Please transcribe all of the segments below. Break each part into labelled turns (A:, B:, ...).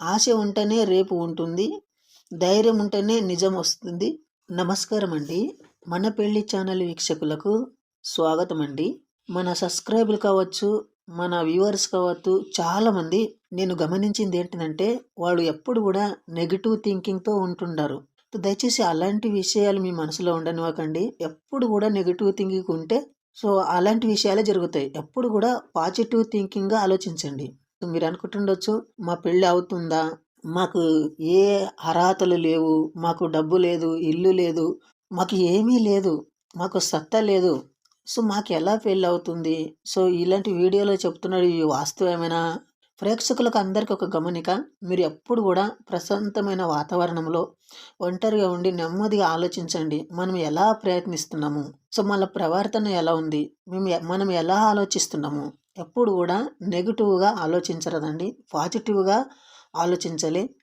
A: ఆశ ఉంటేనే రేపు ఉంటుంది ధైర్యం ఉంటేనే నిజం వస్తుంది. నమస్కారం అండి మన పెళ్ళి ఛానల్ వీక్షకులకు స్వాగతం అండి మన సబ్స్క్రైబర్లు కావచ్చు మన వ్యూవర్స్ కావచ్చు చాలామంది నేను గమనించింది ఏంటంటే వాళ్ళు ఎప్పుడు కూడా నెగిటివ్ థింకింగ్తో ఉంటుండారు. దయచేసి అలాంటి విషయాలు మీ మనసులో ఉండనివ్వకండి. ఎప్పుడు కూడా నెగిటివ్ థింకింగ్ ఉంటే సో అలాంటి విషయాలే జరుగుతాయి. ఎప్పుడు కూడా పాజిటివ్ థింకింగ్గా ఆలోచించండి. మీరు అనుకుంటుండొచ్చు మా పెళ్ళి అవుతుందా? మాకు ఏ అర్హతలు లేవు మాకు డబ్బు లేదు ఇల్లు లేదు మాకు ఏమీ లేదు మాకు సత్తా లేదు. సో మాకు ఎలా పెళ్ళి అవుతుంది? సో ఇలాంటి వీడియోలో చెప్తున్నాడు ఇవి వాస్తవమేనా ప్రేక్షకులకు అందరికీ ఒక గమనిక మీరు ఎప్పుడు కూడా ప్రశాంతమైన వాతావరణంలో ఒంటరిగా ఉండి నెమ్మదిగా ఆలోచించండి. మనం ఎలా ప్రయత్నిస్తున్నాము? సో మన ప్రవర్తన ఎలా ఉంది? మేము మనం ఎలా ఆలోచిస్తున్నాము? ఎప్పుడు కూడా నెగిటివ్గా ఆలోచించరదండి. పాజిటివ్గా ఆలోచించాలి.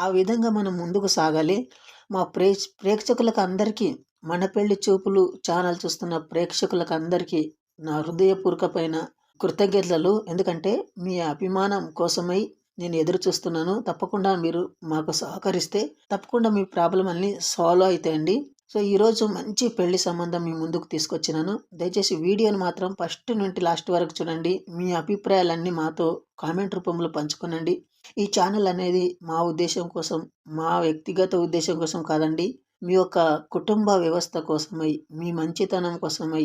A: ఆ విధంగా మనం ముందుకు సాగాలి. మా ప్రే ప్రేక్షకులకు అందరికీ మన పెళ్ళి చూపులు ఛానల్ చూస్తున్న ప్రేక్షకులకు అందరికీ నా హృదయపూర్వకమైన కృతజ్ఞతలు. ఎందుకంటే మీ అభిమానం కోసమై నేను ఎదురు చూస్తున్నాను. తప్పకుండా మీరు మాకు సహకరిస్తే తప్పకుండా మీ ప్రాబ్లం అన్ని సాల్వ్ అవుతాయండి. సో ఈరోజు మంచి పెళ్ళి సంబంధం మీ ముందుకు తీసుకొచ్చినాను. దయచేసి వీడియోని మాత్రం ఫస్ట్ నుండి లాస్ట్ వరకు చూడండి. మీ అభిప్రాయాలన్నీ మాతో కామెంట్ రూపంలో పంచుకోనండి. ఈ ఛానల్ అనేది మా ఉద్దేశం కోసం మా వ్యక్తిగత ఉద్దేశం కోసం కాదండి. మీ యొక్క కుటుంబ వ్యవస్థ కోసమై మీ మంచితనం కోసమై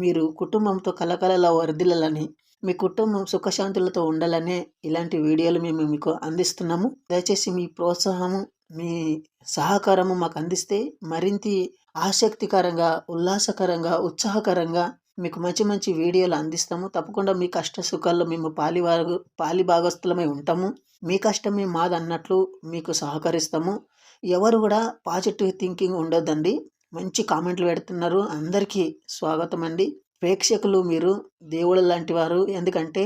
A: మీరు కుటుంబంతో కలకలలా వర్ధిల్లాలని మీ కుటుంబం సుఖశాంతులతో ఉండాలనే ఇలాంటి వీడియోలు మేము మీకు అందిస్తున్నాము. దయచేసి మీ ప్రోత్సాహము మీ సహకారము మాకు అందిస్తే మరింత ఆసక్తికరంగా ఉల్లాసకరంగా ఉత్సాహకరంగా మీకు మంచి మంచి వీడియోలు అందిస్తాము. తప్పకుండా మీ కష్ట సుఖాల్లో మేము పాలి పాలి భాగస్థులమై ఉంటాము. మీ కష్టమే మాదన్నట్లు మీకు సహకరిస్తాము. ఎవరు కూడా పాజిటివ్ థింకింగ్ ఉండొద్దండి. మంచి కామెంట్లు పెడుతున్నారు. అందరికీ స్వాగతం అండి ప్రేక్షకులు మీరు దేవుడు లాంటి వారు. ఎందుకంటే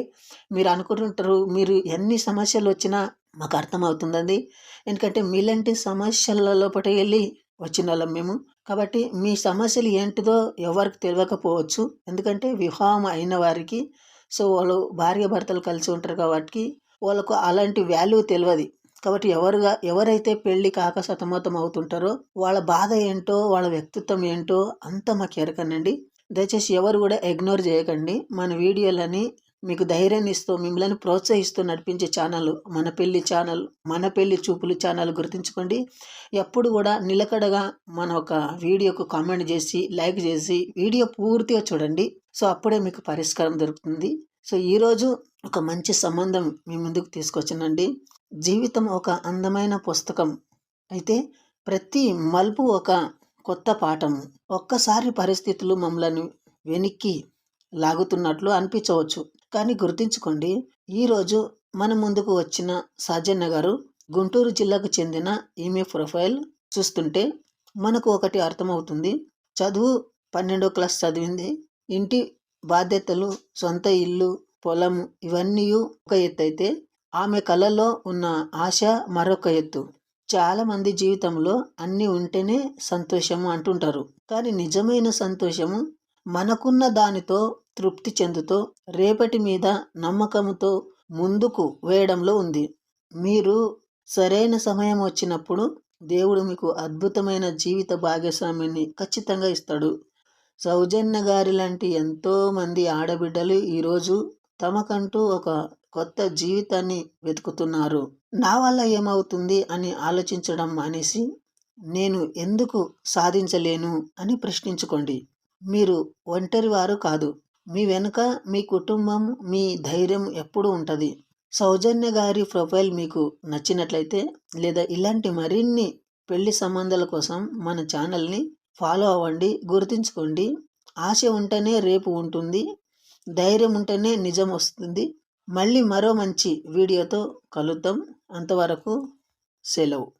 A: మీరు అనుకుంటుంటారు మీరు ఎన్ని సమస్యలు వచ్చినా మాకు అర్థమవుతుందండి. ఎందుకంటే మీలాంటి సమస్యల లోపల వెళ్ళి వచ్చిన వాళ్ళం మేము. కాబట్టి మీ సమస్యలు ఏంటిదో ఎవరికి తెలియకపోవచ్చు. ఎందుకంటే వివాహం అయిన వారికి సో వాళ్ళు భార్య భర్తలు కలిసి ఉంటారు కాబట్టి వాళ్ళకు అలాంటి వాల్యూ తెలియదు కాబట్టి ఎవరుగా ఎవరైతే పెళ్ళి కాక సతమతం అవుతుంటారో వాళ్ళ బాధ ఏంటో వాళ్ళ వ్యక్తిత్వం ఏంటో అంత మాకు ఎరకనండి దయచేసి ఎవరు కూడా ఇగ్నోర్ చేయకండి. మన వీడియోలని మీకు ధైర్యాన్ని ఇస్తూ మిమ్మల్ని ప్రోత్సహిస్తూ నడిపించే ఛానల్ మన పెళ్ళి ఛానల్ మన పెళ్ళి చూపులు ఛానల్ గుర్తుంచుకోండి. ఎప్పుడు కూడా నిలకడగా మన ఒక వీడియోకు కామెంట్ చేసి లైక్ చేసి వీడియో పూర్తిగా చూడండి. సో అప్పుడే మీకు పరిష్కారం దొరుకుతుంది. సో ఈరోజు ఒక మంచి సంబంధం మీ ముందుకు తీసుకొచ్చానండి. జీవితం ఒక అందమైన పుస్తకం. అయితే ప్రతి మలుపు ఒక కొత్త పాఠం ఒక్కసారి పరిస్థితులు మమ్మల్ని వెనక్కి లాగుతున్నట్లు అనిపించవచ్చు. కానీ గుర్తుంచుకోండి ఈరోజు మన ముందుకు వచ్చిన సాజన్న గారు గుంటూరు జిల్లాకు చెందిన ఈమె ప్రొఫైల్ చూస్తుంటే మనకు ఒకటి అర్థమవుతుంది. చదువు పన్నెండో క్లాస్ చదివింది. ఇంటి బాధ్యతలు సొంత ఇల్లు పొలం ఇవన్నీ ఒక ఎత్తు అయితే ఆమె కళలో ఉన్న ఆశ మరొక ఎత్తు. చాలామంది జీవితంలో అన్నీ ఉంటేనే సంతోషము అంటుంటారు. కానీ నిజమైన సంతోషము మనకున్న దానితో తృప్తి చెందుతో రేపటి మీద నమ్మకంతో ముందుకు వేయడంలో ఉంది. మీరు సరైన సమయం వచ్చినప్పుడు దేవుడు మీకు అద్భుతమైన జీవిత భాగస్వామిని ఖచ్చితంగా ఇస్తాడు. సౌజన్య గారి లాంటి ఎంతోమంది ఆడబిడ్డలు ఈరోజు తమకంటూ ఒక కొత్త జీవితాన్ని వెతుకుతున్నారు. నా వల్ల ఏమవుతుంది అని ఆలోచించడం మానేసి నేను ఎందుకు సాధించలేను అని ప్రశ్నించుకోండి. మీరు ఒంటరి వారు కాదు. మీ వెనుక మీ కుటుంబం మీ ధైర్యం ఎప్పుడూ ఉంటుంది. సౌజన్య గారి ప్రొఫైల్ మీకు నచ్చినట్లయితే లేదా ఇలాంటి మరిన్ని పెళ్ళి సంబంధాల కోసం మన ఛానల్ని ఫాలో అవ్వండి గుర్తుంచుకోండి. ఆశ ఉంటేనే రేపు ఉంటుంది. ధైర్యం ఉంటేనే నిజం వస్తుంది. మళ్ళీ మరో మంచి వీడియోతో కలుద్దాం. అంతవరకు సెలవు.